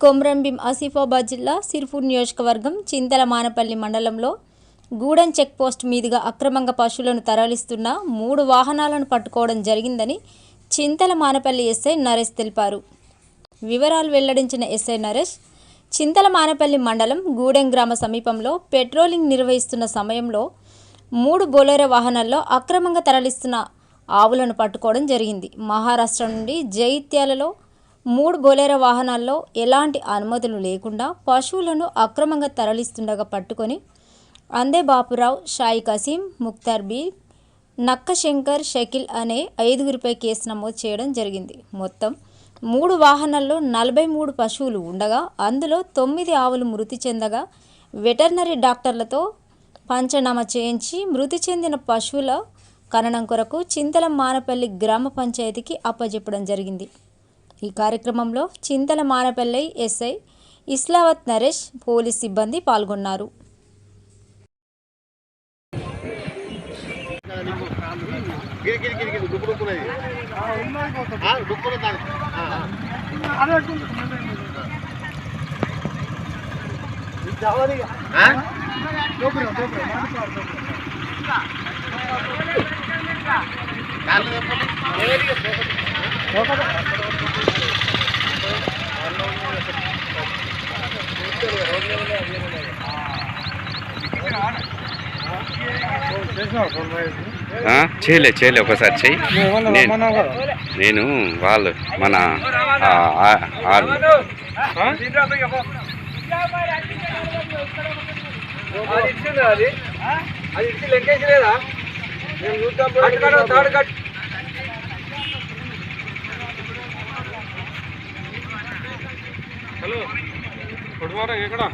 కొమ్రంభీం ఆసిఫాబాద్ జిల్లా సిర్పూర్ నియోజకవర్గం చింతల మానపల్లి మండలంలో గూడెం చెక్పోస్ట్ మీదుగా అక్రమంగా పశువులను తరలిస్తున్న మూడు వాహనాలను పట్టుకోవడం జరిగిందని చింతల మానపల్లి ఎస్ఐ నరేష్ తెలిపారు. వివరాలు వెల్లడించిన ఎస్ఐ నరేష్ చింతల మానపల్లి మండలం గూడెం గ్రామ సమీపంలో పెట్రోలింగ్ నిర్వహిస్తున్న సమయంలో మూడు బొలెరో వాహనాల్లో అక్రమంగా తరలిస్తున్న ఆవులను పట్టుకోవడం జరిగింది. మహారాష్ట్ర నుండి జైత్యాలలో మూడు బొలెరో వాహనాల్లో ఎలాంటి అనుమతులు లేకుండా పశువులను అక్రమంగా తరలిస్తుండగా పట్టుకొని అందే బాపురావు షాయి కసీం ముక్తార్ బీ నక్క శంకర్ షకిల్ అనే ఐదుగురిపై కేసు నమోదు చేయడం జరిగింది. మొత్తం మూడు వాహనాల్లో నలభై మూడు పశువులు ఉండగా అందులో తొమ్మిది ఆవులు మృతి చెందగా వెటర్నరీ డాక్టర్లతో పంచనామా చేయించి మృతి చెందిన పశువుల ఖననం కొరకు చింతల మానపల్లి గ్రామ పంచాయతీకి అప్పజెప్పడం జరిగింది. ఈ కార్యక్రమంలో చింతల మానపల్లి ఎస్ఐ ఇస్లావత్ నరేష్ పోలీస్ సిబ్బంది పాల్గొన్నారు. గిరి చేయలే చేయలే ఒకసారి చెయ్యి. నేను నేను వాళ్ళు మన ఆ, ఆ, వాళ్ళు. అది ఇచ్చి లెక్కేసి లేదా? నేను చూద్దాం తాడు కట్. കൊടുവാറ കേക്കടാ.